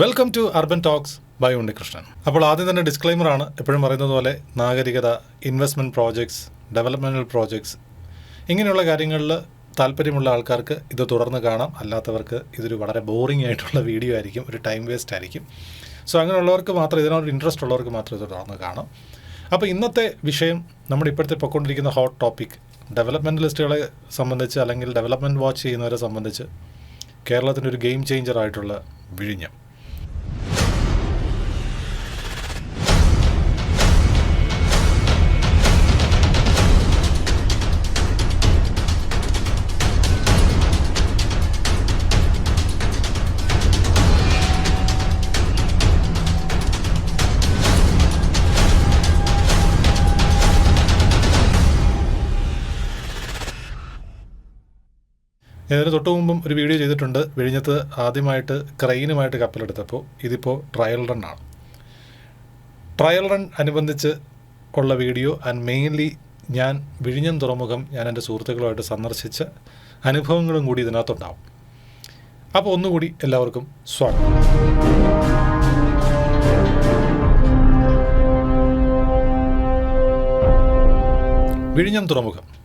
Welcome to urban talks by Unnikrishnan. അപ്പോൾ ആദ്യം തന്നെ ഡിസ്ക്ലൈമർ ആണ്. എപ്പോഴും പറയുന്നത് പോലെ നാഗരികത ഇൻവെസ്റ്റ്മെന്റ് പ്രോജക്ട്സ് ഡെവലപ്മെന്റൽ പ്രോജക്ട്സ് ഇങ്ങനെയുള്ള കാര്യങ്ങളിൽ താല്പര്യമുള്ള ആൾക്കാർക്ക് ഇത് തുടർന്ന് കാണാം. അല്ലാത്തവർക്ക് ഇതൊരു വളരെ ബോറിംഗ് ആയിട്ടുള്ള വീഡിയോ ആയിരിക്കും ഒരു ടൈം വേസ്റ്റ് ആയിരിക്കും. സോ അങ്ങനെയുള്ളവർക്ക് മാത്രം ഇതിനോട് ഇൻട്രസ്റ്റ് ഉള്ളവർക്ക് മാത്രം ഇത് തുടർന്ന് കാണാം. അപ്പോൾ ഇന്നത്തെ വിഷയം നമ്മുടെ ഇപ്പോഴത്തെ പൊയ്ക്കൊണ്ടിരിക്കുന്ന ഹോട്ട് ടോപ്പിക് ഡെവലപ്മെന്റലിസ്റ്റുകളെ സംബന്ധിച്ച് അല്ലെങ്കിൽ ഡെവലപ്മെന്റ് വാച്ച് ചെയ്യുന്നവരെ സംബന്ധിച്ച് കേരളത്തിന്റെ ഒരു ഗെയിം ചേഞ്ചർ ആയിട്ടുള്ള വിഴിഞ്ഞം. ഇതിന് തൊട്ട് മുമ്പും ഒരു വീഡിയോ ചെയ്തിട്ടുണ്ട്. വിഴിഞ്ഞത്ത് ആദ്യമായിട്ട് ക്രെയിനുമായിട്ട് കപ്പലെടുത്തപ്പോൾ ഇതിപ്പോൾ ട്രയൽ റൺ ആണ്. ട്രയൽ റൺ അനുബന്ധിച്ച് ഉള്ള വീഡിയോ ആൻഡ് മെയിൻലി ഞാൻ വിഴിഞ്ഞം തുറമുഖം ഞാൻ എന്റെ സുഹൃത്തുക്കളുമായിട്ട് സന്ദർശിച്ച അനുഭവങ്ങളും കൂടി ഇതിനകത്തുണ്ടാവും. അപ്പോൾ ഒന്നുകൂടി എല്ലാവർക്കും സ്വാഗതം. വിഴിഞ്ഞം തുറമുഖം.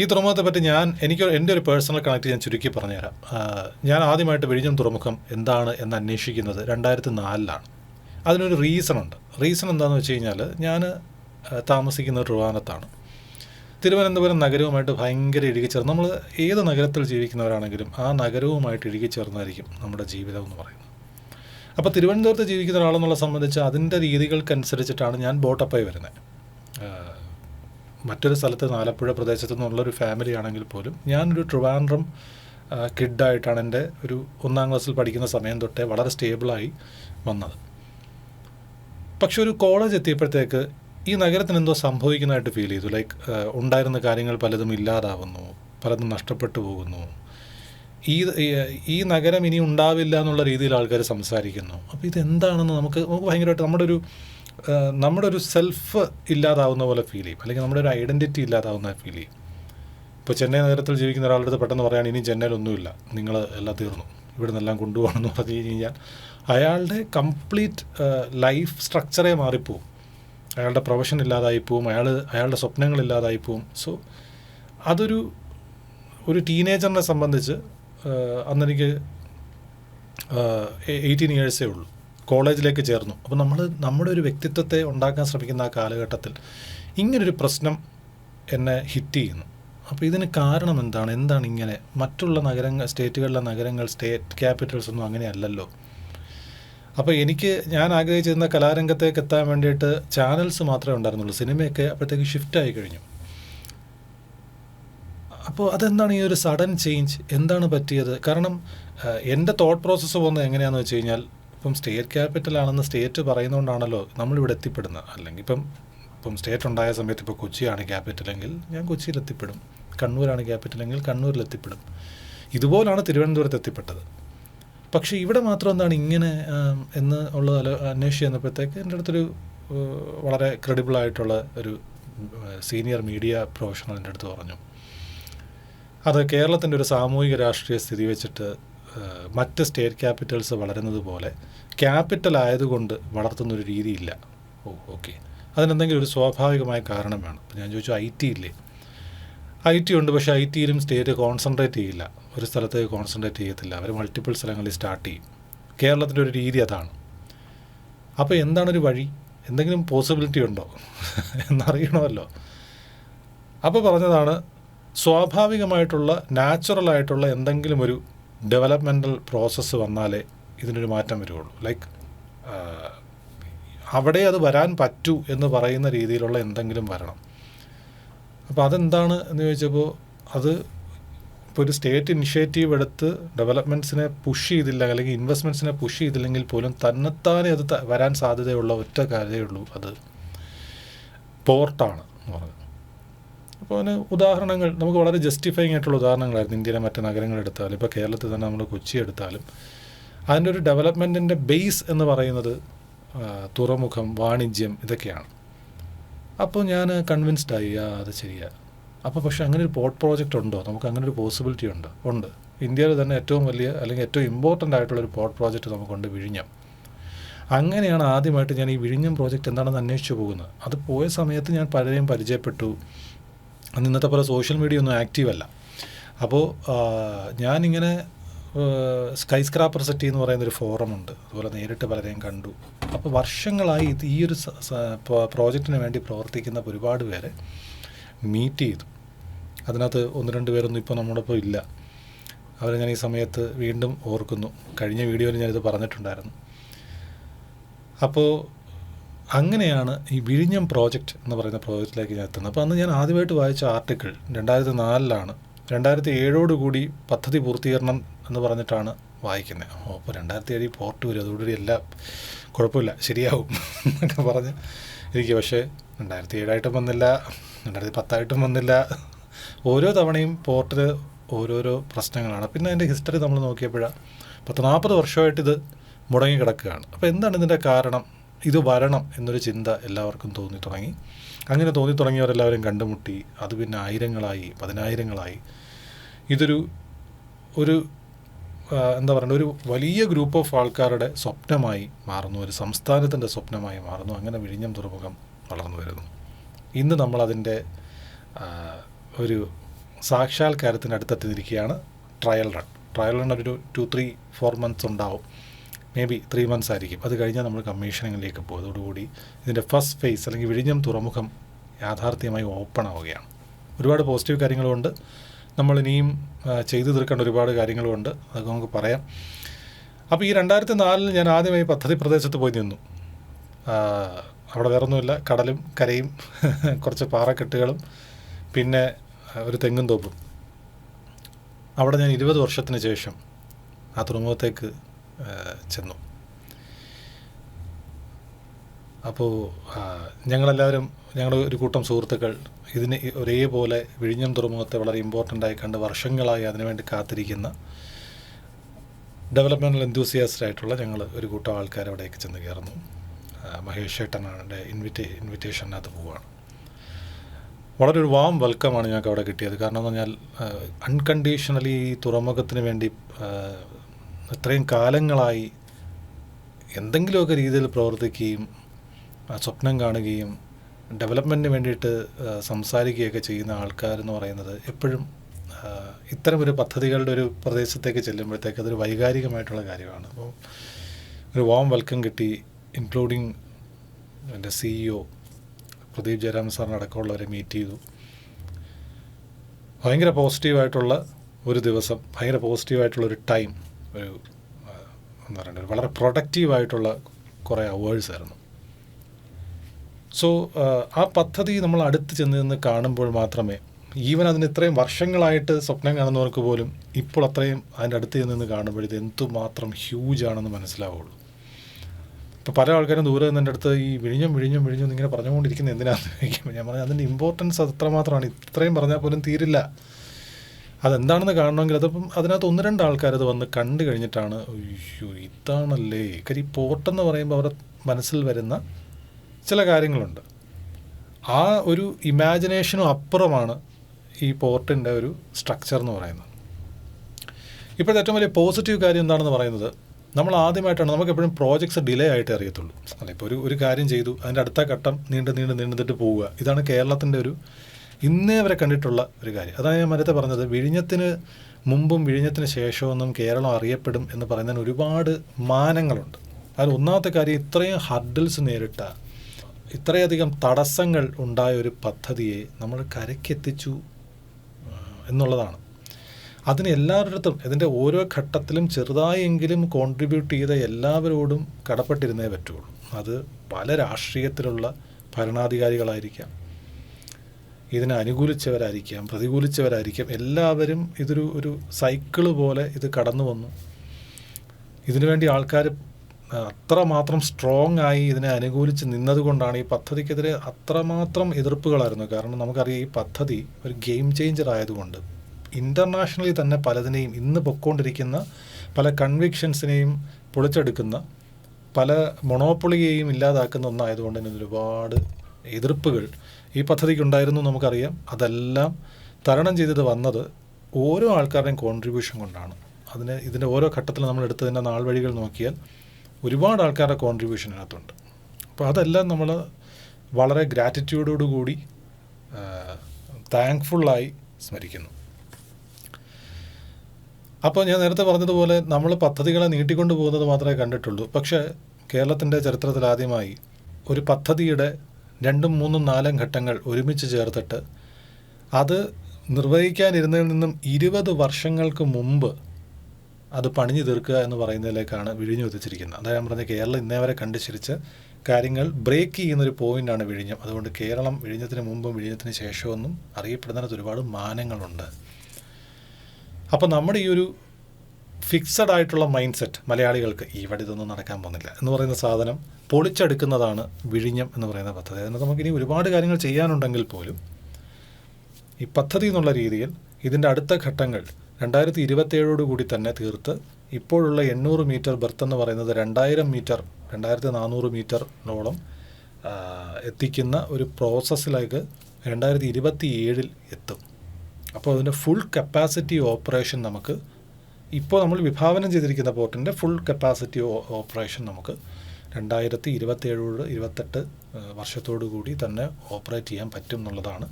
ഈ തുറമുഖത്തെ പറ്റി ഞാൻ എനിക്ക് എന്റെ ഒരു പേഴ്സണൽ കണക്ട് ഞാൻ ചുരുക്കി പറഞ്ഞുതരാം. ഞാൻ ആദ്യമായിട്ട് വിഴിഞ്ഞം തുറമുഖം എന്താണ് എന്ന് അന്വേഷിക്കുന്നത് രണ്ടായിരത്തി നാലിലാണ് അതിനൊരു റീസൺ ഉണ്ട്. റീസൺ എന്താണെന്ന് വെച്ച് കഴിഞ്ഞാൽ ഞാൻ താമസിക്കുന്ന ട്രിവാനത്താണ് തിരുവനന്തപുരം നഗരവുമായിട്ട് ഭയങ്കര ഇഴുകിച്ചേർന്ന്. നമ്മൾ ഏത് നഗരത്തിൽ ജീവിക്കുന്നവരാണെങ്കിലും ആ നഗരവുമായിട്ട് ഇഴുകിച്ചേർന്നായിരിക്കും നമ്മുടെ ജീവിതം എന്ന് പറയുന്നത്. അപ്പോൾ തിരുവനന്തപുരത്ത് ജീവിക്കുന്ന ഒരാളെന്നുള്ള സംബന്ധിച്ച് അതിന്റെ രീതികൾക്കനുസരിച്ചിട്ടാണ് ഞാൻ ബോട്ടപ്പായി വരുന്നത്. മറ്റൊരു സ്ഥലത്ത് ആലപ്പുഴ പ്രദേശത്തു നിന്നുള്ളൊരു ഫാമിലി ആണെങ്കിൽ പോലും ഞാനൊരു ട്രിവാൻഡ്രം കിഡായിട്ടാണ് എന്റെ ഒരു ഒന്നാം ക്ലാസ്സിൽ പഠിക്കുന്ന സമയം തൊട്ടേ വളരെ സ്റ്റേബിളായി വന്നത്. പക്ഷെ ഒരു കോളേജ് എത്തിയപ്പോഴത്തേക്ക് ഈ നഗരത്തിന് എന്തോ സംഭവിക്കുന്നതായിട്ട് ഫീൽ ചെയ്തു. ലൈക്ക് ഉണ്ടായിരുന്ന കാര്യങ്ങൾ പലതും ഇല്ലാതാവുന്നു പലതും നഷ്ടപ്പെട്ടു പോകുന്നു. ഈ ഈ നഗരം ഇനി ഉണ്ടാവില്ല എന്നുള്ള രീതിയിൽ ആൾക്കാർ സംസാരിക്കുന്നു. അപ്പോൾ ഇതെന്താണെന്ന് നമുക്ക് നമുക്ക് ഭയങ്കരമായിട്ട് നമ്മുടെ ഒരു നമ്മുടെ ഒരു സെൽഫ് ഇല്ലാതാവുന്ന പോലെ ഫീൽ ചെയ്യും. അല്ലെങ്കിൽ നമ്മുടെ ഒരു ഐഡന്റിറ്റി ഇല്ലാതാവുന്ന ഫീൽ ചെയ്യും. ഇപ്പോൾ ചെന്നൈ നഗരത്തിൽ ജീവിക്കുന്ന ഒരാളുടെ അടുത്ത് പെട്ടെന്ന് പറയുകയാണ് ഇനി ചെന്നൈയിലൊന്നുമില്ല നിങ്ങൾ എല്ലാം തീർന്നു. ഇവിടെ നിന്നെല്ലാം കൊണ്ടുപോകണം എന്ന് പറഞ്ഞു കഴിഞ്ഞാൽ അയാളുടെ കംപ്ലീറ്റ് ലൈഫ് സ്ട്രക്ചറേ മാറിപ്പോവും. അയാളുടെ പ്രൊഫഷൻ ഇല്ലാതായി പോവും അയാൾ അയാളുടെ സ്വപ്നങ്ങൾ ഇല്ലാതായി പോവും സോ അതൊരു ഒരു ടീനേജറിനെ സംബന്ധിച്ച് അന്നെനിക്ക് എയ്റ്റീൻ ഇയേഴ്സേ ഉള്ളൂ. കോളേജിലേക്ക് ചേർന്നു. അപ്പോൾ നമ്മൾ നമ്മുടെ ഒരു വ്യക്തിത്വത്തെ ഉണ്ടാക്കാൻ ശ്രമിക്കുന്ന ആ കാലഘട്ടത്തിൽ ഇങ്ങനൊരു പ്രശ്നം എന്നെ ഹിറ്റ് ചെയ്യുന്നു. അപ്പോൾ ഇതിന് കാരണം എന്താണ്? എന്താണ് ഇങ്ങനെ? മറ്റുള്ള നഗരങ്ങൾ സ്റ്റേറ്റുകളിലെ നഗരങ്ങൾ സ്റ്റേറ്റ് ക്യാപിറ്റൽസ് ഒന്നും അങ്ങനെയല്ലല്ലോ അപ്പോൾ എനിക്ക് ഞാൻ ആഗ്രഹിച്ചിരുന്ന കലാരംഗത്തേക്ക് എത്താൻ വേണ്ടിയിട്ട് ചാനൽസ് മാത്രമേ ഉണ്ടായിരുന്നുള്ളൂ. സിനിമയൊക്കെ അപ്പോഴത്തേക്ക് ഷിഫ്റ്റ് ആയി കഴിഞ്ഞു. അപ്പോൾ അതെന്താണ് ഈ ഒരു സഡൻ ചേഞ്ച് എന്താണ് പറ്റിയത്? കാരണം എന്റെ തോട്ട് പ്രോസസ്സ് പോകുന്നത് എങ്ങനെയാണെന്ന് വെച്ച് കഴിഞ്ഞാൽ ഇപ്പം സ്റ്റേറ്റ് ക്യാപിറ്റൽ ആണെന്ന് സ്റ്റേറ്റ് പറയുന്നതുകൊണ്ടാണല്ലോ നമ്മളിവിടെ എത്തിപ്പെടുന്നത്. അല്ലെങ്കിൽ ഇപ്പം ഇപ്പം സ്റ്റേറ്റ് ഉണ്ടായ സമയത്ത് ഇപ്പോൾ കൊച്ചിയാണ് ക്യാപിറ്റലെങ്കിൽ ഞാൻ കൊച്ചിയിൽ എത്തിപ്പെടും കണ്ണൂരാണ് ക്യാപിറ്റലെങ്കിൽ കണ്ണൂരിൽ എത്തിപ്പെടും ഇതുപോലാണ് തിരുവനന്തപുരത്ത് എത്തിപ്പെട്ടത്. പക്ഷേ ഇവിടെ മാത്രം എന്താണ് ഇങ്ങനെ എന്ന് ഉള്ളത് അന്വേഷിച്ച് ചെന്നപ്പോഴത്തേക്ക് എന്റെ അടുത്തൊരു വളരെ ക്രെഡിബിളായിട്ടുള്ള ഒരു സീനിയർ മീഡിയ പ്രൊഫഷണൽ എന്റെ അടുത്ത് പറഞ്ഞു. അത് കേരളത്തിന്റെ ഒരു സാമൂഹിക രാഷ്ട്രീയ സ്ഥിതി വെച്ചിട്ട് മറ്റ് സ്റ്റേറ്റ് ക്യാപിറ്റൽസ് വളരുന്നത് പോലെ ക്യാപിറ്റൽ ആയതുകൊണ്ട് വളർത്തുന്നൊരു രീതിയില്ല. Oh okay. അതിനെന്തെങ്കിലും ഒരു സ്വാഭാവികമായ കാരണം വേണം. ഇപ്പം ഞാൻ ചോദിച്ചു ഐ ടി ഇല്ലേ? ഐ ടി ഉണ്ട് പക്ഷേ ഐ ടിയിലും സ്റ്റേറ്റ് കോൺസെൻട്രേറ്റ് ചെയ്യില്ല. ഒരു സ്ഥലത്തേക്ക് കോൺസെൻട്രേറ്റ് ചെയ്യത്തില്ല. അവർ മൾട്ടിപ്പിൾ സ്ഥലങ്ങളിൽ സ്റ്റാർട്ട് ചെയ്യും. കേരളത്തിന്റെ ഒരു രീതി അതാണ്. അപ്പോൾ എന്താണ് ഒരു വഴി? എന്തെങ്കിലും പോസിബിലിറ്റി ഉണ്ടോ? എന്നറിയണമല്ലോ. അപ്പോൾ പറഞ്ഞതാണ് സ്വാഭാവികമായിട്ടുള്ള നാച്ചുറലായിട്ടുള്ള എന്തെങ്കിലും ഒരു ഡെവലപ്മെന്റൽ പ്രോസസ്സ് വന്നാലേ ഇതിനൊരു മാറ്റം വരുള്ളൂ ലൈക്ക് അവിടെ അത് വരാൻ പറ്റൂ എന്ന് പറയുന്ന രീതിയിലുള്ള എന്തെങ്കിലും വരണം. അപ്പോൾ അതെന്താണ് എന്ന് ചോദിച്ചപ്പോൾ അത് ഇപ്പോൾ ഒരു സ്റ്റേറ്റ് ഇനിഷ്യേറ്റീവ് എടുത്ത് ഡെവലപ്മെന്റ്സിനെ പുഷ് ചെയ്തില്ല അല്ലെങ്കിൽ ഇൻവെസ്റ്റ്മെന്റ്സിനെ പുഷ് ചെയ്തില്ലെങ്കിൽ പോലും തന്നെത്താനെ അത് വരാൻ സാധ്യതയുള്ള ഒറ്റ കാര്യമേ ഉള്ളൂ. അത് പോർട്ടാണ് എന്ന് പറഞ്ഞത് അപ്പോൾ അതിന് ഉദാഹരണങ്ങൾ നമുക്ക് വളരെ ജസ്റ്റിഫൈങ് ആയിട്ടുള്ള ഉദാഹരണങ്ങളായിരുന്നു ഇന്ത്യയിലെ മറ്റ് നഗരങ്ങൾ എടുത്താലും ഇപ്പോൾ കേരളത്തിൽ തന്നെ നമ്മൾ കൊച്ചി എടുത്താലും. അതിന്റെ ഒരു ഡെവലപ്മെന്റിന്റെ ബേസ് എന്ന് പറയുന്നത് തുറമുഖം വാണിജ്യം ഇതൊക്കെയാണ്. അപ്പോൾ ഞാൻ കൺവിൻസ്ഡ് ആയി അത് ശരിയാ. അപ്പോൾ പക്ഷേ അങ്ങനെ ഒരു പോർട്ട് പ്രോജക്റ്റ് ഉണ്ടോ? നമുക്ക് അങ്ങനെ ഒരു പോസിബിലിറ്റി ഉണ്ട് ഉണ്ട്. ഇന്ത്യയിൽ തന്നെ ഏറ്റവും വലിയ അല്ലെങ്കിൽ ഏറ്റവും ഇമ്പോർട്ടന്റ് ആയിട്ടുള്ളൊരു പോർട്ട് പ്രോജക്റ്റ് നമുക്കുണ്ട് വിഴിഞ്ഞം. അങ്ങനെയാണ് ആദ്യമായിട്ട് ഞാൻ ഈ വിഴിഞ്ഞം പ്രോജക്റ്റ് എന്താണെന്ന് അന്വേഷിച്ചു പോകുന്നത്. അത് പോയ സമയത്ത് ഞാൻ പലരെയും പരിചയപ്പെട്ടു. അന്ന് ഇന്നത്തെ പോലെ സോഷ്യൽ മീഡിയ ഒന്നും ആക്റ്റീവ് അല്ല. അപ്പോൾ ഞാനിങ്ങനെ സ്കൈ സ്ക്രാപ്പർ സെറ്റി എന്ന് പറയുന്നൊരു ഫോറമുണ്ട് അതുപോലെ നേരിട്ട് പലരെയും കണ്ടു. അപ്പോൾ വർഷങ്ങളായി ഈ ഒരു പ്രോജക്റ്റിന് വേണ്ടി പ്രവർത്തിക്കുന്ന ഒരുപാട് പേരെ മീറ്റ് ചെയ്തു. അതിനകത്ത് ഒന്ന് രണ്ട് പേരൊന്നും ഇപ്പോൾ നമ്മോടൊപ്പം ഇല്ല. അവരെ ഞാൻ ഈ സമയത്ത് വീണ്ടും ഓർക്കുന്നു. കഴിഞ്ഞ വീഡിയോയിൽ ഞാനിത് പറഞ്ഞിട്ടുണ്ടായിരുന്നു. അപ്പോൾ അങ്ങനെയാണ് ഈ വിഴിഞ്ഞം പ്രോജക്റ്റ് എന്ന് പറയുന്ന പ്രോജക്റ്റിലേക്ക് ഞാൻ എത്തുന്നത്. അപ്പോൾ അന്ന് ഞാൻ ആദ്യമായിട്ട് വായിച്ച ആർട്ടിക്കിൾ രണ്ടായിരത്തി നാലിലാണ് രണ്ടായിരത്തി ഏഴോടുകൂടി പദ്ധതി പൂർത്തീകരണം എന്ന് പറഞ്ഞിട്ടാണ് വായിക്കുന്നത്. അപ്പോൾ രണ്ടായിരത്തി ഏഴിൽ പോർട്ട് വരും. അതോടുകൂടി എല്ലാം കുഴപ്പമില്ല. ശരിയാവും എന്നൊക്കെ പറഞ്ഞ് ഇരിക്കുക. പക്ഷേ രണ്ടായിരത്തി ഏഴായിട്ടും വന്നില്ല രണ്ടായിരത്തി പത്തായിട്ടും വന്നില്ല. ഓരോ തവണയും പോർട്ടിൽ ഓരോരോ പ്രശ്നങ്ങളാണ്. പിന്നെ അതിന്റെ ഹിസ്റ്ററി നമ്മൾ നോക്കിയപ്പോഴാണ് പത്ത് നാൽപ്പത് വർഷമായിട്ട് ഇത് മുടങ്ങി കിടക്കുകയാണ് അപ്പോൾ എന്താണ് ഇതിന്റെ കാരണം? ഇത് വരണം എന്നൊരു ചിന്ത എല്ലാവർക്കും തോന്നി തുടങ്ങി. അങ്ങനെ തോന്നി തുടങ്ങിയവരെല്ലാവരും കണ്ടുമുട്ടി. അത് പിന്നെ ആയിരങ്ങളായി പതിനായിരങ്ങളായി. ഇതൊരു ഒരു എന്താ പറയുക ഒരു വലിയ ഗ്രൂപ്പ് ഓഫ് ആൾക്കാരുടെ സ്വപ്നമായി മാറുന്നു. ഒരു സംസ്ഥാനത്തിന്റെ സ്വപ്നമായി മാറുന്നു. അങ്ങനെ വിഴിഞ്ഞം തുറമുഖം വളർന്നു വരുന്നു. ഇന്ന് നമ്മളതിന്റെ ഒരു സാക്ഷാത്കാരത്തിന് അടുത്തെത്തിയിരിക്കുകയാണ് ട്രയൽ റൺ. ട്രയൽ റൺ ഒരു ടു ത്രീ ഫോർ മന്ത്സ് ഉണ്ടാവും. മേ ബി ത്രീ മന്ത്സ് ആയിരിക്കും. അത് കഴിഞ്ഞാൽ നമ്മൾ കമ്മീഷനിങ്ങിലേക്ക് പോകും. അതോടുകൂടി ഇതിന്റെ ഫസ്റ്റ് ഫേസ് അല്ലെങ്കിൽ വിഴിഞ്ഞം തുറമുഖം യാഥാർത്ഥ്യമായി ഓപ്പൺ ആവുകയാണ്. ഒരുപാട് പോസിറ്റീവ് കാര്യങ്ങളുമുണ്ട്. നമ്മൾ ഇനിയും ചെയ്തു തീർക്കേണ്ട ഒരുപാട് കാര്യങ്ങളുമുണ്ട്. അതൊക്കെ നമുക്ക് പറയാം. അപ്പോൾ ഈ രണ്ടായിരത്തി നാലിൽ ഞാൻ ആദ്യമായി പദ്ധതി പ്രദേശത്ത് പോയി നിന്നു. അവിടെ അവിടെ വേറൊന്നുമില്ല. കടലും കരയും കുറച്ച് പാറക്കെട്ടുകളും പിന്നെ ഒരു തെങ്ങും തോപ്പും. അവിടെ ഞാൻ ഇരുപത് വർഷത്തിന് ശേഷം ആ തുറമുഖത്തേക്ക് ചെന്നു. അപ്പോൾ ഞങ്ങളെല്ലാവരും ഞങ്ങളുടെ ഒരു കൂട്ടം സുഹൃത്തുക്കൾ ഇതിന് ഒരേപോലെ വിഴിഞ്ഞം തുറമുഖത്തെ വളരെ ഇമ്പോർട്ടന്റ് ആയി കണ്ട് വർഷങ്ങളായി അതിനുവേണ്ടി കാത്തിരിക്കുന്ന ഡെവലപ്മെന്റൽ എന്തൂസിയാസ്റ്റ് ആയിട്ടുള്ള ഞങ്ങൾ ഒരു കൂട്ടം ആൾക്കാർ അവിടേക്ക് ചെന്ന് കയറുന്നു. മഹേഷ് ഏട്ടനാണ് ഇൻവിറ്റേ ഇൻവിറ്റേഷനകത്ത് പോവുകയാണ് വളരെ ഒരു വാം വെൽക്കമാണ് ഞങ്ങൾക്ക് അവിടെ കിട്ടിയത്. കാരണം എന്ന് പറഞ്ഞാൽ അൺകണ്ടീഷണലി തുറമുഖത്തിന് വേണ്ടി ഇത്രയും കാലങ്ങളായി എന്തെങ്കിലുമൊക്കെ രീതിയിൽ പ്രവർത്തിക്കുകയും സ്വപ്നം കാണുകയും ഡെവലപ്മെന്റിന് വേണ്ടിയിട്ട് സംസാരിക്കുകയൊക്കെ ചെയ്യുന്ന ആൾക്കാരെന്ന് പറയുന്നത് എപ്പോഴും ഇത്തരം ഇത്തരമൊരു പദ്ധതികളുടെ ഒരു പ്രദേശത്തേക്ക് ചെല്ലുമ്പോഴത്തേക്ക് അതൊരു വൈകാരികമായിട്ടുള്ള കാര്യമാണ്. അപ്പോൾ ഒരു വാം വെൽക്കം കിട്ടി ഇൻക്ലൂഡിങ് എന്റെ സിഇഒ പ്രദീപ് ജയരാമൻ സാറിനടക്കമുള്ളവരെ മീറ്റ് ചെയ്തു. ഭയങ്കര പോസിറ്റീവായിട്ടുള്ള ഒരു ദിവസം ഭയങ്കര പോസിറ്റീവായിട്ടുള്ള ഒരു ടൈം ഒരു എന്താ പറയുക ഒരു വളരെ പ്രൊഡക്റ്റീവായിട്ടുള്ള കുറേ അവേഴ്സ് ആയിരുന്നു. സോ ആ പദ്ധതി നമ്മൾ അടുത്ത് ചെന്ന് നിന്ന് കാണുമ്പോൾ മാത്രമേ ഈവൻ അതിന് ഇത്രയും വർഷങ്ങളായിട്ട് സ്വപ്നം കാണുന്നവർക്ക് പോലും ഇപ്പോൾ അത്രയും അതിന്റെ അടുത്ത് നിന്ന് കാണുമ്പോൾ ഇത് എന്തുമാത്രം ഹ്യൂജ് ആണെന്ന് മനസ്സിലാവുള്ളൂ. ഇപ്പോൾ പല ആൾക്കാരും ദൂരെ നിന്ന് അടുത്ത് ഈ വിഴിഞ്ഞും വിഴിഞ്ഞും വിഴിഞ്ഞും ഇങ്ങനെ പറഞ്ഞുകൊണ്ടിരിക്കുന്നത് എന്തിനാണെന്ന് ചോദിക്കുമ്പോൾ ഞാൻ പറഞ്ഞു അതിന്റെ ഇമ്പോർട്ടൻസ് അത്രമാത്രമാണ്. ഇത്രയും പറഞ്ഞാൽ പോലും തീരില്ല. അതെന്താണെന്ന് കാണണമെങ്കിൽ അതിപ്പം അതിനകത്ത് ഒന്ന് രണ്ട് ആൾക്കാർ അത് വന്ന് കണ്ടു കഴിഞ്ഞിട്ടാണ് അയ്യോ ഇതാണല്ലേ? കാര്യം ഈ പോർട്ടെന്ന് പറയുമ്പോൾ അവരുടെ മനസ്സിൽ വരുന്ന ചില കാര്യങ്ങളുണ്ട്. ആ ഒരു ഇമാജിനേഷനും അപ്പുറമാണ് ഈ പോർട്ടിന്റെ ഒരു സ്ട്രക്ചർ എന്ന് പറയുന്നത്. ഇപ്പോഴത്തെ ഏറ്റവും വലിയ പോസിറ്റീവ് കാര്യം എന്താണെന്ന് പറയുന്നത് നമ്മൾ ആദ്യമായിട്ടാണ് നമുക്ക് എപ്പോഴും പ്രോജക്ട്സ് ഡിലേ ആയിട്ട് അറിയത്തുള്ളൂ. അല്ല ഇപ്പോൾ ഒരു ഒരു കാര്യം ചെയ്തു അതിന്റെ അടുത്ത ഘട്ടം നീണ്ട് നീണ്ട് നീണ്ടിട്ട് പോവുക. ഇതാണ് കേരളത്തിന്റെ ഒരു ഇന്നേ വരെ കണ്ടിട്ടുള്ള ഒരു കാര്യം. അതാണ് ഞാൻ നേരത്തെ പറഞ്ഞത് വിഴിഞ്ഞത്തിന് മുമ്പും വിഴിഞ്ഞത്തിന് ശേഷമൊന്നും കേരളം അറിയപ്പെടും എന്ന് പറയുന്നതിന് ഒരുപാട് മാനങ്ങളുണ്ട്. അതിൽ ഒന്നാമത്തെ കാര്യം ഇത്രയും ഹർഡിൽസ് നേരിട്ട ഇത്രയധികം തടസ്സങ്ങൾ ഉണ്ടായ ഒരു പദ്ധതിയെ നമ്മൾ കരയ്ക്കെത്തിച്ചു എന്നുള്ളതാണ്. അതിന് എല്ലാവരുടെ ഇതിന്റെ ഓരോ ഘട്ടത്തിലും ചെറുതായെങ്കിലും കോൺട്രിബ്യൂട്ട് ചെയ്ത എല്ലാവരോടും കടപ്പെട്ടിരുന്നേ പറ്റുള്ളൂ. അത് പല രാഷ്ട്രീയത്തിലുള്ള ഭരണാധികാരികളായിരിക്കാം. ഇതിനെ അനുകൂലിച്ചവരായിരിക്കാം പ്രതികൂലിച്ചവരായിരിക്കാം. എല്ലാവരും ഇതൊരു ഒരു സൈക്കിൾ പോലെ ഇത് കടന്നു വന്നു. ഇതിനുവേണ്ടി ആൾക്കാർ അത്രമാത്രം സ്ട്രോങ് ആയി ഇതിനെ അനുകൂലിച്ച് നിന്നതുകൊണ്ടാണ് ഈ പദ്ധതിക്കെതിരെ അത്രമാത്രം എതിർപ്പുകളായിരുന്നു. കാരണം നമുക്കറിയാം ഈ പദ്ധതി ഒരു ഗെയിം ചേഞ്ചർ ആയതുകൊണ്ട് ഇന്റർനാഷണലി തന്നെ പലതിനെയും ഇന്ന് പൊക്കോണ്ടിരിക്കുന്ന പല കൺവിക്ഷൻസിനെയും പൊളിച്ചെടുക്കുന്ന പല മൊണോപ്പൊളിയെയും ഇല്ലാതാക്കുന്ന ഒന്നായതുകൊണ്ട് തന്നെ ഒരുപാട് എതിർപ്പുകൾ ഈ പദ്ധതിക്ക് ഉണ്ടായിരുന്നു നമുക്കറിയാം. അതെല്ലാം തരണം ചെയ്തത് വന്നത് ഓരോ ആൾക്കാരുടെയും കോൺട്രിബ്യൂഷൻ കൊണ്ടാണ്. അതിന് ഇതിന്റെ ഓരോ ഘട്ടത്തിൽ നമ്മൾ എടുത്തതിന്റെ നാൾ വഴികൾ നോക്കിയാൽ ഒരുപാട് ആൾക്കാരുടെ കോൺട്രിബ്യൂഷൻ അതിനകത്തുണ്ട്. അപ്പോൾ അതെല്ലാം നമ്മൾ വളരെ ഗ്രാറ്റിറ്റ്യൂഡോടുകൂടി താങ്ക്ഫുള്ളായി സ്മരിക്കുന്നു. അപ്പോൾ ഞാൻ നേരത്തെ പറഞ്ഞതുപോലെ നമ്മൾ പദ്ധതികളെ നീട്ടിക്കൊണ്ട് പോകുന്നത് മാത്രമേ കണ്ടിട്ടുള്ളൂ. പക്ഷേ കേരളത്തിന്റെ ചരിത്രത്തിൽ ആദ്യമായി ഒരു പദ്ധതിയുടെ രണ്ടും മൂന്നും നാലും ഘട്ടങ്ങൾ ഒരുമിച്ച് ചേർത്തിട്ട് അത് നിർവഹിക്കാനിരുന്നതിൽ നിന്നും ഇരുപത് വർഷങ്ങൾക്ക് മുമ്പ് അത് പണിഞ്ഞു തീർക്കുക എന്ന് പറയുന്നതിലേക്കാണ് വിഴിഞ്ഞു എത്തിച്ചിരിക്കുന്നത്. അതായത് ഞാൻ പറഞ്ഞ കേരളം ഇന്നേ വരെ കണ്ടുശിരിച്ച് കാര്യങ്ങൾ ബ്രേക്ക് ചെയ്യുന്നൊരു പോയിന്റാണ് വിഴിഞ്ഞം. അതുകൊണ്ട് കേരളം വിഴിഞ്ഞത്തിന് മുമ്പും വിഴിഞ്ഞത്തിന് ശേഷമൊന്നും അറിയപ്പെടുന്നതിനകത്ത് ഒരുപാട് മാനങ്ങളുണ്ട്. അപ്പോൾ നമ്മുടെ ഈ ഒരു ഫിക്സഡ് ആയിട്ടുള്ള മൈൻഡ് സെറ്റ് മലയാളികൾക്ക് ഇവിടെ ഇതൊന്നും നടക്കാൻ പോകുന്നില്ല. എന്ന് പറയുന്ന സാധനം പൊളിച്ചെടുക്കുന്നതാണ് വിഴിഞ്ഞം എന്ന് പറയുന്ന പദ്ധതി. അതിനകത്ത് നമുക്കിനി ഒരുപാട് കാര്യങ്ങൾ ചെയ്യാനുണ്ടെങ്കിൽ പോലും ഈ പദ്ധതി എന്നുള്ള രീതിയിൽ ഇതിന്റെ അടുത്ത ഘട്ടങ്ങൾ രണ്ടായിരത്തി ഇരുപത്തേഴോട് കൂടി തന്നെ തീർത്ത് ഇപ്പോഴുള്ള എണ്ണൂറ് മീറ്റർ ബർത്ത് എന്ന് പറയുന്നത് രണ്ടായിരം മീറ്റർ രണ്ടായിരത്തി നാനൂറ് മീറ്ററിനോളം എത്തിക്കുന്ന ഒരു പ്രോസസ്സിലേക്ക് രണ്ടായിരത്തി ഇരുപത്തി ഏഴിൽ എത്തും. അപ്പോൾ അതിന്റെ ഫുൾ കപ്പാസിറ്റി ഓപ്പറേഷൻ നമുക്ക് ഇപ്പോൾ നമ്മൾ വിഭാവനം ചെയ്തിരിക്കുന്ന പോർട്ടിന്റെ ഫുൾ കപ്പാസിറ്റി ഓപ്പറേഷൻ നമുക്ക് രണ്ടായിരത്തി ഇരുപത്തേഴോട് ഇരുപത്തെട്ട് വർഷത്തോടു കൂടി തന്നെ ഓപ്പറേറ്റ് ചെയ്യാൻ പറ്റും എന്നുള്ളതാണ്.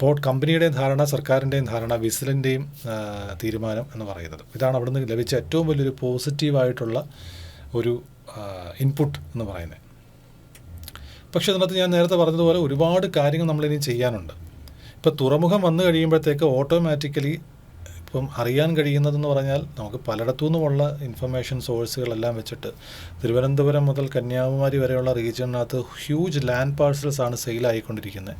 പോർട്ട് കമ്പനിയുടെയും ധാരണ സർക്കാരിന്റെയും ധാരണ വിസിലിന്റെയും തീരുമാനം എന്ന് പറയുന്നത്. ഇതാണ് അവിടുന്ന് ലഭിച്ച ഏറ്റവും വലിയൊരു പോസിറ്റീവായിട്ടുള്ള ഒരു ഇൻപുട്ട് എന്ന് പറയുന്നത്. പക്ഷേ അതിനകത്ത് ഞാൻ നേരത്തെ പറഞ്ഞതുപോലെ ഒരുപാട് കാര്യങ്ങൾ നമ്മളിനി ചെയ്യാനുണ്ട്. ഇപ്പോൾ തുറമുഖം വന്നു കഴിയുമ്പോഴത്തേക്ക് ഓട്ടോമാറ്റിക്കലി ഇപ്പം അറിയാൻ കഴിയുന്നതെന്ന് പറഞ്ഞാൽ നമുക്ക് പലയിടത്തു നിന്നുമുള്ള ഇൻഫർമേഷൻ സോഴ്സുകളെല്ലാം വെച്ചിട്ട് തിരുവനന്തപുരം മുതൽ കന്യാകുമാരി വരെയുള്ള റീജിയനകത്ത് ഹ്യൂജ് ലാൻഡ് പാഴ്സൽസ് ആണ് സെയിലായിക്കൊണ്ടിരിക്കുന്നത്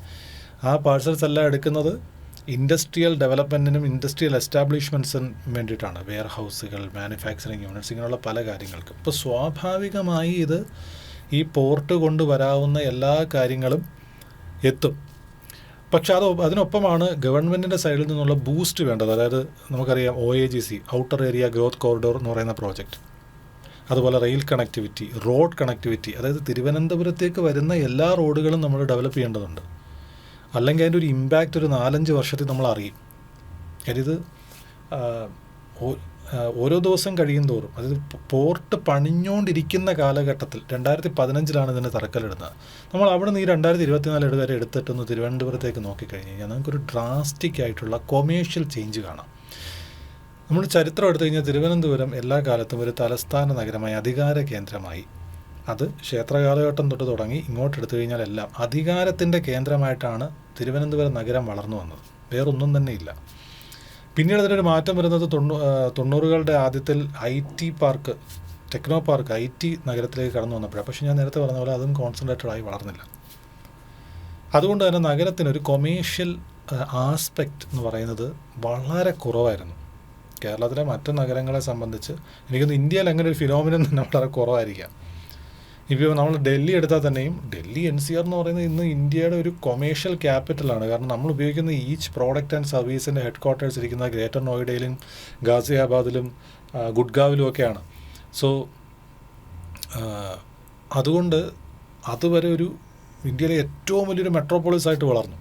ആ പാഴ്സൽസ് എല്ലാം എടുക്കുന്നത് ഇൻഡസ്ട്രിയൽ ഡെവലപ്മെന്റിനും ഇൻഡസ്ട്രിയൽ എസ്റ്റാബ്ലിഷ്മെന്റ്സിനും വേണ്ടിയിട്ടാണ്. വെയർ ഹൗസുകൾ മാനുഫാക്ചറിങ് യൂണിറ്റ്സ് ഇങ്ങനെയുള്ള പല കാര്യങ്ങൾക്കും. ഇപ്പോൾ സ്വാഭാവികമായി ഇത് ഈ പോർട്ട് കൊണ്ടുവരാവുന്ന എല്ലാ കാര്യങ്ങളും എത്തും. പക്ഷെ അത് അതിനൊപ്പമാണ് ഗവൺമെന്റിന്റെ സൈഡിൽ നിന്നുള്ള ബൂസ്റ്റ് വേണ്ടത്. അതായത് നമുക്കറിയാം O A G C outer area growth corridor എന്ന് പറയുന്ന പ്രോജക്റ്റ് അതുപോലെ റെയിൽ കണക്ടിവിറ്റി റോഡ് കണക്ടിവിറ്റി അതായത് തിരുവനന്തപുരത്തേക്ക് വരുന്ന എല്ലാ റോഡുകളും നമ്മൾ ഡെവലപ്പ് ചെയ്യേണ്ടതുണ്ട്. അല്ലെങ്കിൽ അതിന്റെ ഒരു ഇമ്പാക്റ്റ് ഒരു നാലഞ്ച് വർഷത്തിൽ നമ്മൾ അറിയും. ആ, ഓരോ ദിവസം കഴിയും തോറും. അതായത് പോർട്ട് പണിഞ്ഞുകൊണ്ടിരിക്കുന്ന കാലഘട്ടത്തിൽ രണ്ടായിരത്തി പതിനഞ്ചിലാണ് ഇതിന് തറക്കല്ലിടുന്നത്. നമ്മൾ അവിടെ നിന്ന് ഈ രണ്ടായിരത്തി ഇരുപത്തിനാല് വരെ എടുത്തിട്ടൊന്ന് തിരുവനന്തപുരത്തേക്ക് നോക്കിക്കഴിഞ്ഞ് കഴിഞ്ഞാൽ നമുക്കൊരു ഡ്രാസ്റ്റിക് ആയിട്ടുള്ള കൊമേഴ്ഷ്യൽ ചേഞ്ച് കാണാം. നമ്മൾ ചരിത്രം എടുത്തു കഴിഞ്ഞാൽ തിരുവനന്തപുരം എല്ലാ കാലത്തും ഒരു തലസ്ഥാന നഗരമായി അധികാര കേന്ദ്രമായി. അത് ക്ഷേത്ര കാലഘട്ടം തൊട്ട് തുടങ്ങി ഇങ്ങോട്ട് എടുത്തു കഴിഞ്ഞാൽ എല്ലാം അധികാരത്തിന്റെ കേന്ദ്രമായിട്ടാണ് തിരുവനന്തപുരം നഗരം വളർന്നു വന്നത്. വേറൊന്നും തന്നെ ഇല്ല. പിന്നീട് അതിനൊരു മാറ്റം വരുന്നത് തൊണ്ണൂ തൊണ്ണൂറുകളുടെ ആദ്യത്തിൽ I T park techno park I T നഗരത്തിലേക്ക് കടന്നു വന്നപ്പോഴാണ്. പക്ഷേ ഞാൻ നേരത്തെ പറഞ്ഞ പോലെ അതും കോൺസെൻട്രേറ്റഡ് ആയി വളർന്നില്ല. അതുകൊണ്ട് തന്നെ നഗരത്തിന് ഒരു കൊമേഴ്ഷ്യൽ ആസ്പെക്റ്റ് എന്ന് പറയുന്നത് വളരെ കുറവായിരുന്നു. കേരളത്തിലെ മറ്റു നഗരങ്ങളെ സംബന്ധിച്ച് എനിക്കൊന്ന് ഇന്ത്യയിൽ അങ്ങനെ ഒരു ഫിനോമിനം തന്നെ വളരെ കുറവായിരിക്കാം. ഇപ്പോൾ നമ്മൾ ഡൽഹി എടുത്താൽ തന്നെയും ഡൽഹി എൻ സി ആർ എന്ന് പറയുന്നത് ഇന്ന് ഇന്ത്യയുടെ ഒരു കൊമേഴ്ഷ്യൽ ക്യാപിറ്റലാണ് കാരണം നമ്മൾ ഉപയോഗിക്കുന്ന ഈച്ച് പ്രോഡക്റ്റ് ആൻഡ് സർവീസിന്റെ ഹെഡ് ക്വാർട്ടേഴ്സ് ഇരിക്കുന്ന ഗ്രേറ്റർ നോയിഡയിലും ഗാസിയാബാദിലും ഗുഡ്ഗാവിലും ഒക്കെയാണ്. സോ അതുകൊണ്ട് അതുവരെ ഒരു ഇന്ത്യയിലെ ഏറ്റവും വലിയൊരു മെട്രോപോളിസ് ആയിട്ട് വളർന്നു.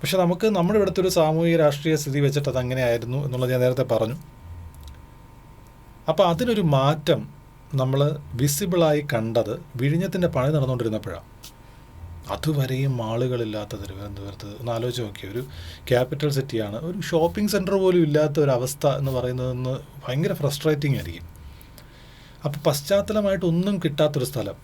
പക്ഷെ നമുക്ക് നമ്മുടെ ഇവിടുത്തെ ഒരു സാമൂഹിക രാഷ്ട്രീയ സ്ഥിതി വെച്ചിട്ട് അത് അങ്ങനെയായിരുന്നു എന്നുള്ളത് ഞാൻ നേരത്തെ പറഞ്ഞു. അപ്പോൾ അതിനൊരു മാറ്റം നമ്മൾ വിസിബിളായി കണ്ടത് വിഴിഞ്ഞത്തിന്റെ പണി നടന്നുകൊണ്ടിരുന്നപ്പോഴാണ്. അതുവരെയും ആളുകളില്ലാത്ത തിരുവനന്തപുരത്ത് ഒന്ന് ആലോചിച്ച് നോക്കിയ ഒരു ക്യാപിറ്റൽ സിറ്റിയാണ് ഒരു ഷോപ്പിംഗ് സെന്റർ പോലും ഇല്ലാത്ത ഒരു അവസ്ഥ എന്ന് പറയുന്നതെന്ന് ഭയങ്കര ഫ്രസ്ട്രേറ്റിംഗ് ആയിരിക്കും. അപ്പോൾ പശ്ചാത്തലമായിട്ട് ഒന്നും കിട്ടാത്തൊരു സ്ഥലം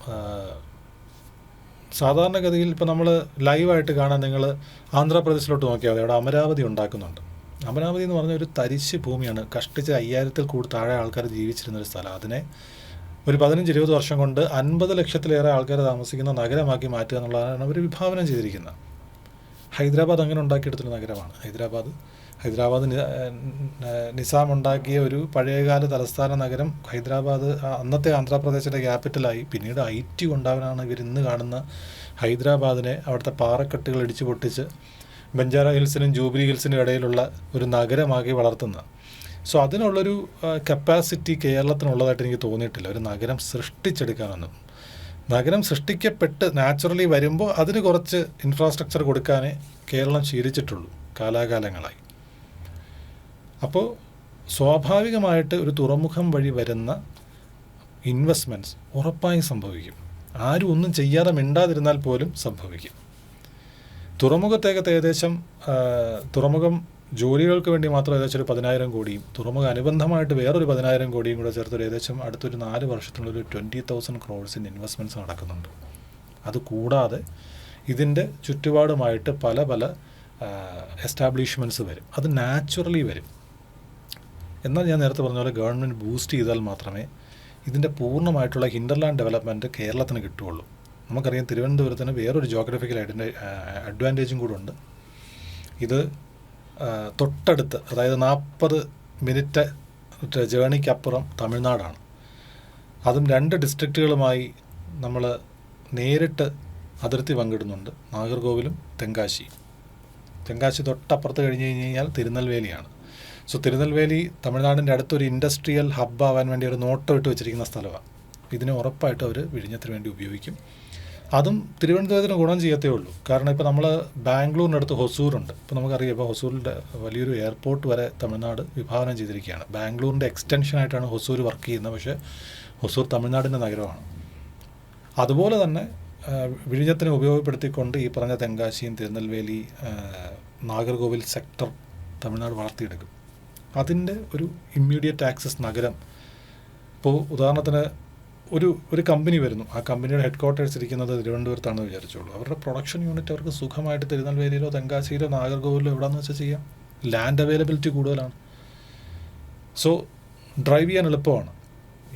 സാധാരണഗതിയിൽ ഇപ്പോൾ നമ്മൾ ലൈവായിട്ട് കാണാൻ നിങ്ങൾ ആന്ധ്രാപ്രദേശിലോട്ട് നോക്കിയാൽ മതി. അവിടെ അമരാവതി ഉണ്ടാക്കുന്നുണ്ട്. അമരാവതി എന്ന് പറഞ്ഞ ഒരു തരിശ് ഭൂമിയാണ്. കഷ്ടിച്ച് അയ്യായിരത്തിൽ കൂടുതൽ താഴെ ആൾക്കാർ ജീവിച്ചിരുന്നൊരു സ്ഥലം. അതിനെ ഒരു പതിനഞ്ച് ഇരുപത് വർഷം കൊണ്ട് അൻപത് ലക്ഷത്തിലേറെ ആൾക്കാർ താമസിക്കുന്ന നഗരമാക്കി മാറ്റുക എന്നുള്ളതാണ് അവർ വിഭാവനം ചെയ്തിരിക്കുന്നത്. ഹൈദരാബാദ് അങ്ങനെ ഉണ്ടാക്കിയെടുത്തൊരു നഗരമാണ്. ഹൈദരാബാദ് ഹൈദരാബാദ് നിസാം ഉണ്ടാക്കിയ ഒരു പഴയകാല തലസ്ഥാന നഗരം ഹൈദരാബാദ് അന്നത്തെ ആന്ധ്രാപ്രദേശിന്റെ ക്യാപിറ്റലായി. പിന്നീട് ഐ ടി കൊണ്ടാവാനാണ് ഇവർ ഇന്ന് കാണുന്ന ഹൈദരാബാദിനെ അവിടുത്തെ പാറക്കെട്ടുകൾ ഇടിച്ചു പൊട്ടിച്ച് ബഞ്ചാര ഹിൽസിനും ജൂബിലി ഹിൽസിനും ഇടയിലുള്ള ഒരു നഗരമാക്കി വളർത്തുന്നത്. സോ അതിനുള്ളൊരു കപ്പാസിറ്റി കേരളത്തിനുള്ളതായിട്ട് എനിക്ക് തോന്നിയിട്ടില്ല. ഒരു നഗരം സൃഷ്ടിച്ചെടുക്കാനൊന്നും നഗരം സൃഷ്ടിക്കപ്പെട്ട് നാച്ചുറലി വരുമ്പോൾ അതിന് കുറച്ച് ഇൻഫ്രാസ്ട്രക്ചർ കൊടുക്കാനേ കേരളം ശീലിച്ചിട്ടുള്ളൂ കാലാകാലങ്ങളായി. അപ്പോൾ സ്വാഭാവികമായിട്ട് ഒരു തുറമുഖം വഴി വരുന്ന ഇൻവെസ്റ്റ്മെന്റ്സ് ഉറപ്പായും സംഭവിക്കും. ആരും ഒന്നും ചെയ്യാതെ മിണ്ടാതിരുന്നാൽ പോലും സംഭവിക്കും. തുറമുഖത്തേക്കത്ത് ഏകദേശം തുറമുഖം ജോലികൾക്ക് വേണ്ടി മാത്രം ഏകദേശം ഒരു പതിനായിരം കോടിയും തുറമുഖ അനുബന്ധമായിട്ട് വേറൊരു പതിനായിരം കോടിയും കൂടെ ചേർത്തൊരു ഏകദേശം അടുത്തൊരു നാല് വർഷത്തിനുള്ളിൽ ഒരു ട്വന്റി തൗസൻഡ് ക്രോഡ്സിന്റെ ഇൻവെസ്റ്റ്മെന്റ്സ് നടക്കുന്നുണ്ട്. അത് കൂടാതെ ഇതിന്റെ ചുറ്റുപാടുമായിട്ട് പല പല എസ്റ്റാബ്ലിഷ്മെന്റ്സ് വരും. അത് നാച്ചുറലി വരും. എന്നാൽ ഞാൻ നേരത്തെ പറഞ്ഞ പോലെ ഗവൺമെന്റ് ബൂസ്റ്റ് ചെയ്താൽ മാത്രമേ ഇതിന്റെ പൂർണമായിട്ടുള്ള ഹിൻഡർലാൻഡ് ഡെവലപ്മെന്റ് കേരളത്തിന് കിട്ടുകയുള്ളൂ. നമുക്കറിയാം തിരുവനന്തപുരത്തിന് വേറൊരു ജോഗ്രഫിക്കൽ അഡ്വാന്റേജും കൂടെ ഉണ്ട്. ഇത് തൊട്ടടുത്ത് അതായത് നാൽപ്പത് മിനിറ്റ് ജേണിക്കപ്പുറം തമിഴ്നാടാണ്. അതും രണ്ട് ഡിസ്ട്രിക്റ്റുകളുമായി നമ്മൾ നേരിട്ട് അതിർത്തി പങ്കിടുന്നുണ്ട്. നാഗർകോവിലും തെങ്കാശി. തെങ്കാശി തൊട്ടപ്പുറത്ത് കഴിഞ്ഞ് കഴിഞ്ഞ് കഴിഞ്ഞാൽ തിരുനെൽവേലിയാണ്. സോ തിരുനെൽവേലി തമിഴ്നാടിന്റെ അടുത്തൊരു ഇൻഡസ്ട്രിയൽ ഹബ്ബ് ആവാൻ വേണ്ടി ഒരു നോട്ടം ഇട്ട് വെച്ചിരിക്കുന്ന സ്ഥലമാണ് ഇതിനെ ഉറപ്പായിട്ട് അവർ വിഴിഞ്ഞത്തിന് വേണ്ടി ഉപയോഗിക്കും. അതും തിരുവനന്തപുരത്തിന് ഗുണം ചെയ്യത്തേ ഉള്ളൂ. കാരണം ഇപ്പോൾ നമ്മൾ ബാംഗ്ലൂരിനടുത്ത് ഹൊസൂറുണ്ട്. ഇപ്പോൾ നമുക്കറിയാം ഇപ്പോൾ ഹൊസൂരിന്റെ വലിയൊരു എയർപോർട്ട് വരെ തമിഴ്നാട് വിഭാവനം ചെയ്തിരിക്കുകയാണ്. ബാംഗ്ലൂരിന്റെ എക്സ്റ്റൻഷനായിട്ടാണ് ഹൊസൂർ വർക്ക് ചെയ്യുന്നത്. പക്ഷേ ഹൊസൂർ തമിഴ്നാടിന്റെ നഗരമാണ്. അതുപോലെ തന്നെ വിഴിഞ്ഞത്തിനെ ഉപയോഗപ്പെടുത്തിക്കൊണ്ട് ഈ പറഞ്ഞ തെങ്കാശിയും തിരുനെൽവേലി നാഗർകോവിൽ സെക്ടർ തമിഴ്നാട് വളർത്തിയെടുക്കും. അതിന്റെ ഒരു ഇമ്മീഡിയറ്റ് ആക്സസ് നഗരം. ഇപ്പോൾ ഉദാഹരണത്തിന് ഒരു ഒരു കമ്പനി വരുന്നു. ആ കമ്പനിയുടെ ഹെഡ് ക്വാർട്ടേഴ്സ് ഇരിക്കുന്നത് തിരുവനന്തപുരത്താണെന്ന് വിചാരിച്ചോളൂ. അവരുടെ പ്രൊഡക്ഷൻ യൂണിറ്റ് അവർക്ക് സുഖമായിട്ട് തിരുനെൽവേലിയിലോ തെങ്കാശ്ശേരിയിലോ നാഗർകോവിലോ എവിടെയെന്ന് വെച്ചാൽ ചെയ്യാം. ലാൻഡ് അവൈലബിലിറ്റി കൂടുതലാണ്. സോ ഡ്രൈവ് ചെയ്യാൻ എളുപ്പമാണ്.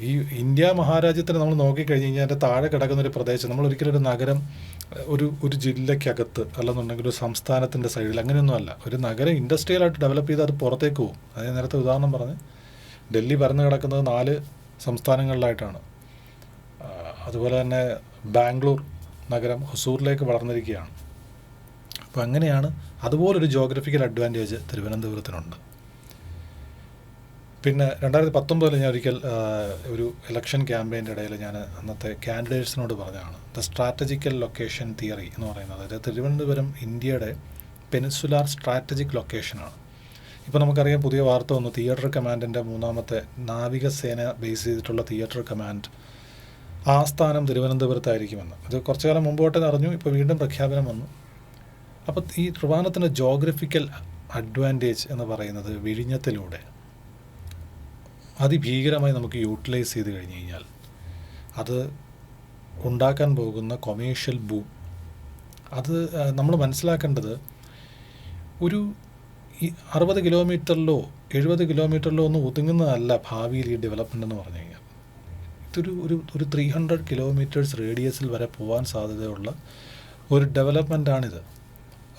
ഈ ഇന്ത്യ മഹാരാജ്യത്തിന് നമ്മൾ നോക്കിക്കഴിഞ്ഞ് കഴിഞ്ഞാൽ അതിന്റെ താഴെ കിടക്കുന്ന ഒരു പ്രദേശം നമ്മൾ ഒരിക്കലും ഒരു നഗരം ഒരു ഒരു ജില്ലയ്ക്കകത്ത് അല്ലെന്നുണ്ടെങ്കിൽ ഒരു സംസ്ഥാനത്തിന്റെ സൈഡിൽ അങ്ങനെയൊന്നും അല്ല. ഒരു നഗരം ഇൻഡസ്ട്രിയലായിട്ട് ഡെവലപ്പ് ചെയ്ത് അത് പുറത്തേക്ക് പോകും. അത് നേരത്തെ ഉദാഹരണം പറഞ്ഞ് ഡൽഹി പരന്ന് കിടക്കുന്നത് നാല് സംസ്ഥാനങ്ങളിലായിട്ടാണ്. അതുപോലെ തന്നെ ബാംഗ്ലൂർ നഗരം ഹൊസൂറിലേക്ക് വളർന്നിരിക്കുകയാണ്. അപ്പോൾ അങ്ങനെയാണ് അതുപോലൊരു ജോഗ്രഫിക്കൽ അഡ്വാന്റേജ് തിരുവനന്തപുരത്തിനുണ്ട്. പിന്നെ രണ്ടായിരത്തി പത്തൊമ്പതിൽ ഞാൻ ഒരിക്കൽ ഒരു ഇലക്ഷൻ ക്യാമ്പയിന്റെ ഇടയിൽ ഞാൻ അന്നത്തെ കാൻഡിഡേറ്റ്സിനോട് പറഞ്ഞതാണ്. ദ സ്ട്രാറ്റജിക്കൽ ലൊക്കേഷൻ തിയറി എന്ന് പറയുന്നത്. അതായത് തിരുവനന്തപുരം ഇന്ത്യയുടെ പെനിസുലാർ സ്ട്രാറ്റജിക് ലൊക്കേഷനാണ് ഇപ്പോൾ നമുക്കറിയാം പുതിയ വാർത്ത വന്നു. തിയേറ്റർ കമാൻഡിന്റെ മൂന്നാമത്തെ നാവികസേന ബേസ് ചെയ്തിട്ടുള്ള തിയേറ്റർ കമാൻഡ് ആസ്ഥാനം തിരുവനന്തപുരത്തായിരിക്കുമെന്ന്. അത് കുറച്ചു കാലം മുമ്പോട്ട് അറിഞ്ഞു ഇപ്പോൾ വീണ്ടും പ്രഖ്യാപനം വന്നു. അപ്പോൾ ഈ ട്രിവാൻഡത്തിന്റെ ജോഗ്രഫിക്കൽ അഡ്വാന്റേജ് എന്ന് പറയുന്നത് വിഴിഞ്ഞത്തിലൂടെ അതിഭീകരമായി നമുക്ക് യൂട്ടിലൈസ് ചെയ്ത് കഴിഞ്ഞ് കഴിഞ്ഞാൽ അത് ഉണ്ടാക്കാൻ പോകുന്ന കൊമേഴ്ഷ്യൽ ബൂം അത് നമ്മൾ മനസ്സിലാക്കേണ്ടത് ഒരു അറുപത് കിലോമീറ്ററിലോ എഴുപത് കിലോമീറ്ററിലോ ഒന്നും ഒതുങ്ങുന്നതല്ല ഭാവിയിൽ ഈ ഡെവലപ്മെന്റ് എന്ന് പറഞ്ഞു ഇതൊരു ഒരു ഒരു ത്രീ ഹൺഡ്രഡ് കിലോമീറ്റേഴ്സ് റേഡിയസിൽ വരെ പോകാൻ സാധ്യതയുള്ള ഒരു ഡെവലപ്മെന്റാണിത്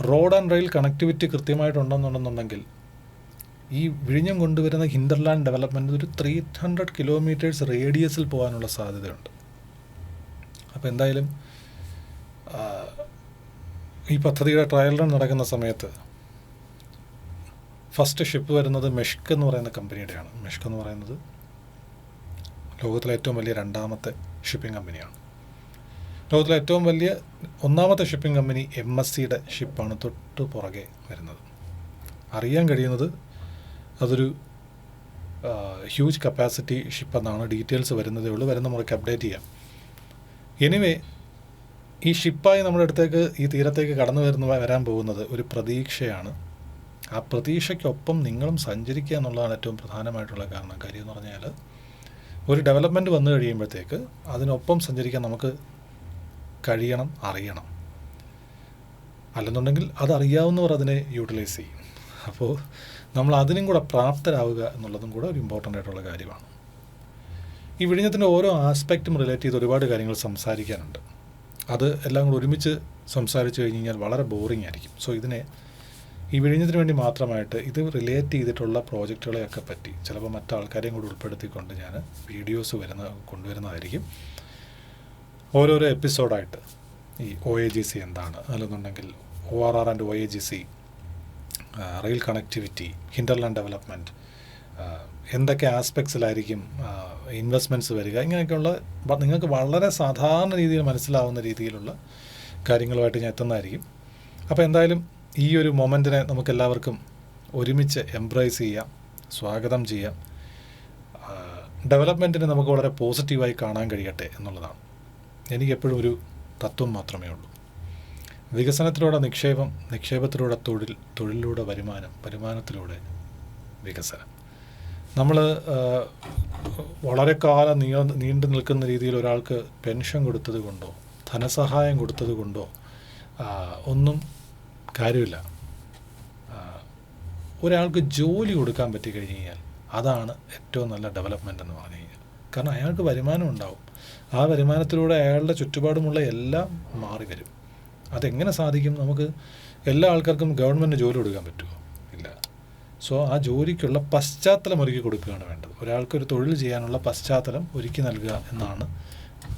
റോഡ് ആൻഡ് റെയിൽ കണക്ടിവിറ്റി കൃത്യമായിട്ടുണ്ടെന്നുണ്ടെന്നുണ്ടെങ്കിൽ ഈ വിഴിഞ്ഞം കൊണ്ടുവരുന്ന ഹിൻഡർലാൻഡ് ഡെവലപ്മെന്റ് ഒരു ത്രീ ഹൺഡ്രഡ് കിലോമീറ്റേഴ്സ് റേഡിയസിൽ പോകാനുള്ള സാധ്യതയുണ്ട്. അപ്പോൾ എന്തായാലും ഈ പദ്ധതിയുടെ ട്രയൽ റൺ നടക്കുന്ന സമയത്ത് ഫസ്റ്റ് ഷിപ്പ് വരുന്നത് മെഷ്ക് എന്ന് പറയുന്ന കമ്പനിയുടെയാണ് മെഷ്ക് എന്ന് പറയുന്നത് ലോകത്തിലെ ഏറ്റവും വലിയ രണ്ടാമത്തെ ഷിപ്പിംഗ് കമ്പനിയാണ് ലോകത്തിലെ ഏറ്റവും വലിയ ഒന്നാമത്തെ ഷിപ്പിംഗ് കമ്പനി എം എസ് സിയുടെ ഷിപ്പാണ് തൊട്ട് പുറകെ വരുന്നത്. അറിയാൻ കഴിയുന്നത് അതൊരു ഹ്യൂജ് കപ്പാസിറ്റി ഷിപ്പ് എന്നാണ്. ഡീറ്റെയിൽസ് വരുന്നതേ ഉള്ളൂ. വരുന്ന മുറയ്ക്ക് അപ്ഡേറ്റ് ചെയ്യാം. എനിവേ ഈ ഷിപ്പായി നമ്മുടെ അടുത്തേക്ക് ഈ തീരത്തേക്ക് കടന്നു വരുന്ന വരാൻ പോകുന്നത് ഒരു പ്രതീക്ഷയാണ്. ആ പ്രതീക്ഷയ്ക്കൊപ്പം നിങ്ങളും സഞ്ചരിക്കുക എന്നുള്ളതാണ് ഏറ്റവും പ്രധാനമായിട്ടുള്ള കാരണം. കാര്യം എന്ന് പറഞ്ഞാൽ ഒരു ഡെവലപ്മെന്റ് വന്നു കഴിയുമ്പോഴത്തേക്ക് അതിനൊപ്പം സഞ്ചരിക്കാൻ നമുക്ക് കഴിയണം അറിയണം. അല്ലെന്നുണ്ടെങ്കിൽ അതറിയാവുന്നവർ അതിനെ യൂട്ടിലൈസ് ചെയ്യും. അപ്പോൾ നമ്മൾ അതിനും കൂടെ പ്രാപ്തരാവുക എന്നുള്ളതും കൂടെ ഒരു ഇമ്പോർട്ടന്റ് ആയിട്ടുള്ള കാര്യമാണ്. ഈ വിഴിഞ്ഞത്തിന്റെ ഓരോ ആസ്പെക്റ്റും റിലേറ്റ് ചെയ്ത് ഒരുപാട് കാര്യങ്ങൾ സംസാരിക്കാനുണ്ട്. അത് എല്ലാം കൂടെ ഒരുമിച്ച് സംസാരിച്ച് കഴിഞ്ഞ് കഴിഞ്ഞാൽ വളരെ ബോറിംഗ് ആയിരിക്കും. സോ ഇതിനെ ഈ വിഴിഞ്ഞത്തിന് വേണ്ടി മാത്രമായിട്ട് ഇത് റിലേറ്റ് ചെയ്തിട്ടുള്ള പ്രോജക്റ്റുകളെയൊക്കെ പറ്റി. ചിലപ്പോൾ മറ്റാൾക്കാരെയും കൂടി ഉൾപ്പെടുത്തിക്കൊണ്ട് ഞാൻ വീഡിയോസ് വരുന്ന കൊണ്ടുവരുന്നതായിരിക്കും. ഓരോരോ എപ്പിസോഡായിട്ട് ഈ ഒ എ ജി സി എന്താണ്? അല്ലെന്നുണ്ടെങ്കിൽ O R R and O A G C rail connectivity hinterland development എന്തൊക്കെ ആസ്പെക്ട്സിലായിരിക്കും ഇൻവെസ്റ്റ്മെന്റ്സ് വരിക? ഇങ്ങനെയൊക്കെയുള്ള നിങ്ങൾക്ക് വളരെ സാധാരണ രീതിയിൽ മനസ്സിലാവുന്ന രീതിയിലുള്ള കാര്യങ്ങളുമായിട്ട് ഞാൻ എത്തുന്നതായിരിക്കും. അപ്പോൾ എന്തായാലും ഈ ഒരു മൊമെന്റിനെ നമുക്കെല്ലാവർക്കും ഒരുമിച്ച് എംബ്രേസ് ചെയ്യാം സ്വാഗതം ചെയ്യാം. ഡെവലപ്മെന്റിനെ നമുക്ക് വളരെ പോസിറ്റീവായി കാണാൻ കഴിയട്ടെ എന്നുള്ളതാണ്. എനിക്കെപ്പോഴും ഒരു തത്വം മാത്രമേ ഉള്ളൂ. വികസനത്തിലൂടെ നിക്ഷേപം നിക്ഷേപത്തിലൂടെ തൊഴിൽ തൊഴിലിലൂടെ വരുമാനം വരുമാനത്തിലൂടെ വികസനം. നമ്മൾ വളരെ കാലം നീ നീണ്ടു നിൽക്കുന്ന രീതിയിൽ ഒരാൾക്ക് പെൻഷൻ കൊടുത്തത് കൊണ്ടോ ധനസഹായം കൊടുത്തത് കൊണ്ടോ ഒന്നും കാര്യമില്ല. ഒരാൾക്ക് ജോലി കൊടുക്കാൻ പറ്റി കഴിഞ്ഞ് കഴിഞ്ഞാൽ അതാണ് ഏറ്റവും നല്ല ഡെവലപ്മെന്റ് എന്ന് പറഞ്ഞു കഴിഞ്ഞാൽ. കാരണം അയാൾക്ക് വരുമാനം ഉണ്ടാവും. ആ വരുമാനത്തിലൂടെ അയാളുടെ ചുറ്റുപാടുമുള്ള എല്ലാം മാറി വരും. അതെങ്ങനെ സാധിക്കും? നമുക്ക് എല്ലാ ആൾക്കാർക്കും ഗവൺമെന്റ് ജോലി കൊടുക്കാൻ പറ്റുമോ? ഇല്ല. സോ ആ ജോലിക്കുള്ള പശ്ചാത്തലം ഒരുക്കി കൊടുക്കുകയാണ് വേണ്ടത്. ഒരാൾക്കൊരു തൊഴിൽ ചെയ്യാനുള്ള പശ്ചാത്തലം ഒരുക്കി നൽകുക എന്നാണ്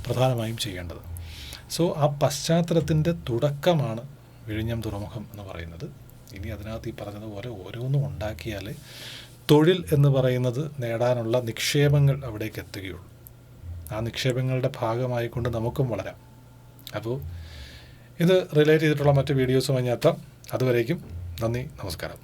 പ്രധാനമായും ചെയ്യേണ്ടത്. സോ ആ പശ്ചാത്തലത്തിന്റെ തുടക്കമാണ് വിഴിഞ്ഞം തുറമുഖം എന്ന് പറയുന്നത്. ഇനി അതിനകത്ത് ഈ പറഞ്ഞതുപോലെ ഓരോന്നും ഉണ്ടാക്കിയാൽ തൊഴിൽ എന്ന് പറയുന്നത് നേടാനുള്ള നിക്ഷേപങ്ങൾ അവിടേക്ക് എത്തുകയുള്ളൂ. ആ നിക്ഷേപങ്ങളുടെ ഭാഗമായിക്കൊണ്ട് നമുക്കും വളരാം. അപ്പോൾ ഇത് റിലേറ്റ് ചെയ്തിട്ടുള്ള മറ്റ് വീഡിയോസുമായി ഞാൻ എത്താം. അതുവരേക്കും നന്ദി നമസ്കാരം.